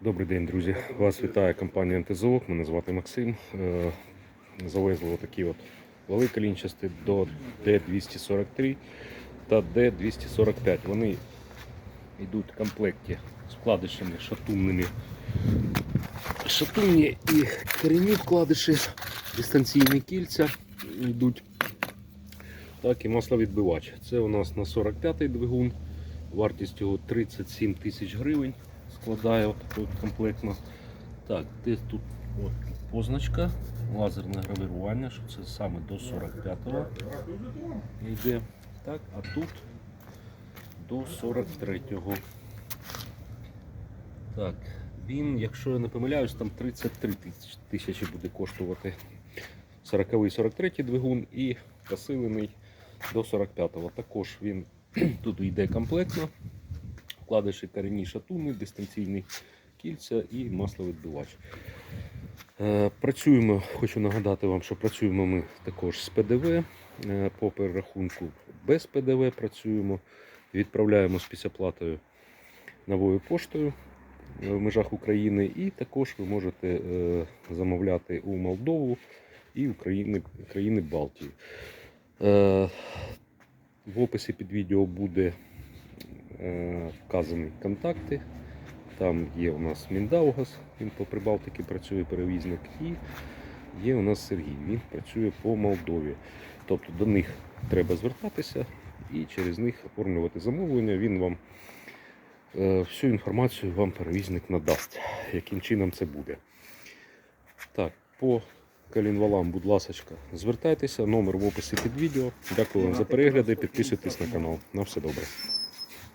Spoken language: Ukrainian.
Добрий день, друзі. Вас вітає компанія НТЗОК. Мене звати Максим. Е, Завезли отакі от великолінчасті до D243 та D245. Вони йдуть в комплекті з вкладишами шатунними. Шатунні і корінні вкладиші, дистанційні кільця йдуть. Так, і масловідбивач. Це у нас на 45-й двигун. Вартість його 37 тисяч гривень складає от от комплектно. Так, десь тут от позначка, лазерне гравірування, що це саме до 45-го йде. Так, а тут до 43-го. Так, він, якщо я не помиляюсь, там 33 тисячі буде коштувати 40-й 43 двигун і посилений до 45-го. Також він тут йде комплектно. Вкладиші корінні шатуни, дистанційні кільця і масловідбивач. Е, Працюємо, хочу нагадати вам, що працюємо ми також з ПДВ. Е, По перерахунку без ПДВ працюємо. Відправляємо з післяплатою новою поштою в межах України. І також ви можете е, замовляти у Молдову і України, країни Балтії. В описі під відео буде вказані контакти. Там є у нас Міндаугас, він по Прибалтиці працює перевізник, і є у нас Сергій, він працює по Молдові. Тобто до них треба звертатися і через них оформлювати замовлення. Він вам е, всю інформацію вам перевізник надасть, яким чином це буде. Так, по колінвалам, будь ласка, звертайтеся, номер в описі під відео. Дякую вам за перегляди, підписуйтесь на канал. На все добре.